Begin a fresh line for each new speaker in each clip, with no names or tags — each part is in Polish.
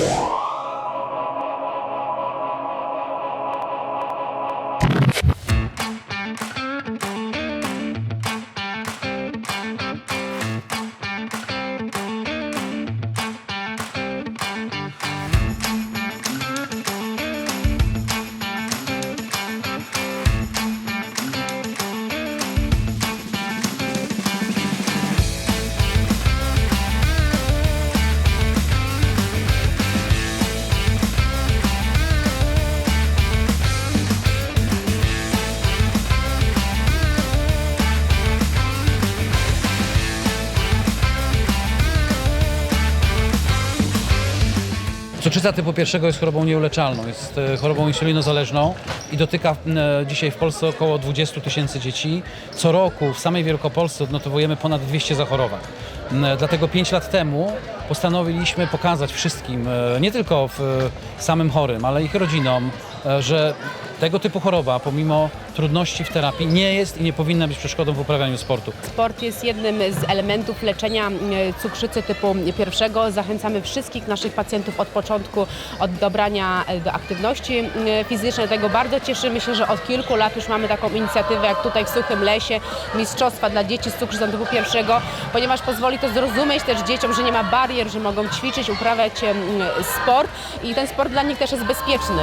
Yeah. Cukrzyca typu pierwszego jest chorobą nieuleczalną, jest e, chorobą insulinozależną i dotyka e, dzisiaj w Polsce około 20 tysięcy dzieci. Co roku w samej Wielkopolsce odnotowujemy ponad 200 zachorowań. M, Dlatego 5 lat temu postanowiliśmy pokazać wszystkim, e, nie tylko e, samym chorym, ale ich rodzinom, e, że tego typu choroba, pomimo trudności w terapii, nie jest i nie powinna być przeszkodą w uprawianiu sportu.
Sport jest jednym z elementów leczenia e, cukrzycy typu pierwszego. Zachęcamy wszystkich naszych pacjentów od początku, od dobrania e, do aktywności e, fizycznej. Tego bardzo cieszymy się, że od kilku lat już mamy taką inicjatywę jak tutaj w Suchym Lesie, Mistrzostwa dla dzieci z cukrzycą typu pierwszego, ponieważ pozwoli to zrozumieć też dzieciom, że nie ma barier, że mogą ćwiczyć, uprawiać sport i ten sport dla nich też jest bezpieczny.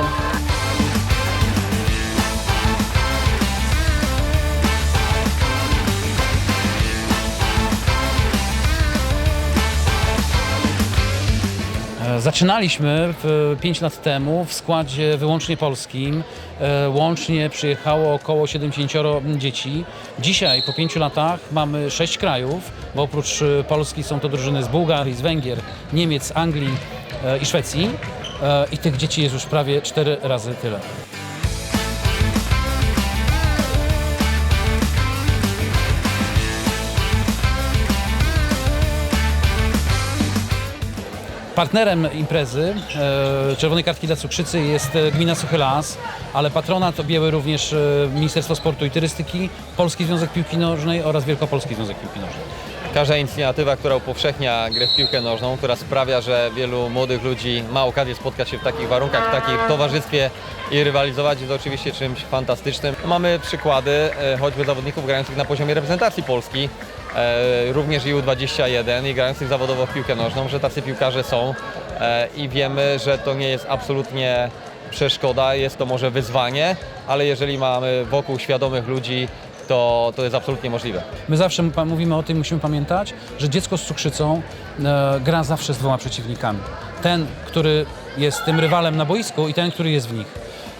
Zaczynaliśmy 5 lat temu w składzie wyłącznie polskim. E, Łącznie przyjechało około 70 dzieci. Dzisiaj po 5 latach mamy 6 krajów, bo oprócz e, Polski są to drużyny z Bułgarii, z Węgier, Niemiec, Anglii e, i Szwecji. I tych dzieci jest już prawie 4 razy tyle. Partnerem imprezy e, Czerwonej Kartki dla Cukrzycy jest e, gmina Suchy Las, ale patronat objęły również e, Ministerstwo Sportu i Turystyki, Polski Związek Piłki Nożnej oraz Wielkopolski Związek Piłki Nożnej.
Każda inicjatywa, która upowszechnia grę w piłkę nożną, która sprawia, że wielu młodych ludzi ma okazję spotkać się w takich warunkach, w takim towarzystwie i rywalizować jest oczywiście czymś fantastycznym. Mamy przykłady choćby zawodników grających na poziomie reprezentacji Polski, również i U21 i grających zawodowo w piłkę nożną, że tacy piłkarze są e, i wiemy, że to nie jest absolutnie przeszkoda, jest to może wyzwanie, ale jeżeli mamy wokół świadomych ludzi, to, to jest absolutnie możliwe.
My zawsze mówimy o tym, musimy pamiętać, że dziecko z cukrzycą e, gra zawsze z dwoma przeciwnikami. Ten, który jest tym rywalem na boisku i ten, który jest w nich.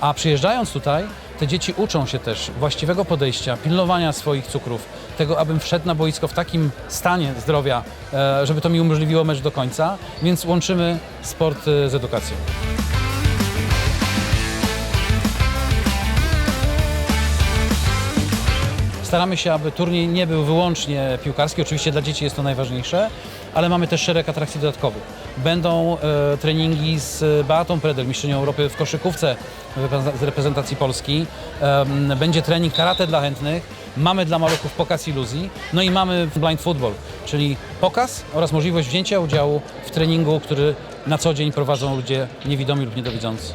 A przyjeżdżając tutaj, te dzieci uczą się też właściwego podejścia, pilnowania swoich cukrów, tego, abym wszedł na boisko w takim stanie zdrowia, e, żeby to mi umożliwiło mecz do końca, więc łączymy sport e, z edukacją. Staramy się, aby turniej nie był wyłącznie piłkarski. Oczywiście dla dzieci jest to najważniejsze, ale mamy też szereg atrakcji dodatkowych. Będą e, treningi z Beatą Predel, mistrzynią Europy w koszykówce z reprezentacji Polski. Em, będzie trening karate dla chętnych. Mamy dla maluchów pokaz iluzji. No i mamy blind football, czyli pokaz oraz możliwość wzięcia udziału w treningu, który na co dzień prowadzą ludzie niewidomi lub niedowidzący.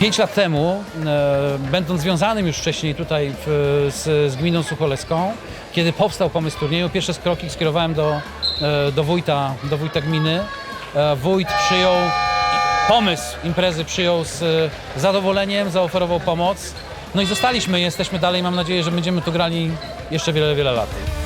Pięć lat temu, e, będąc związanym już wcześniej tutaj w, z, z gminą Sucholeską, kiedy powstał pomysł turnieju, pierwsze kroki skierowałem do, e, do, wójta, do wójta gminy. E, wójt przyjął pomysł imprezy, przyjął z zadowoleniem, zaoferował pomoc. No i zostaliśmy, jesteśmy dalej, mam nadzieję, że będziemy tu grali jeszcze wiele, wiele lat.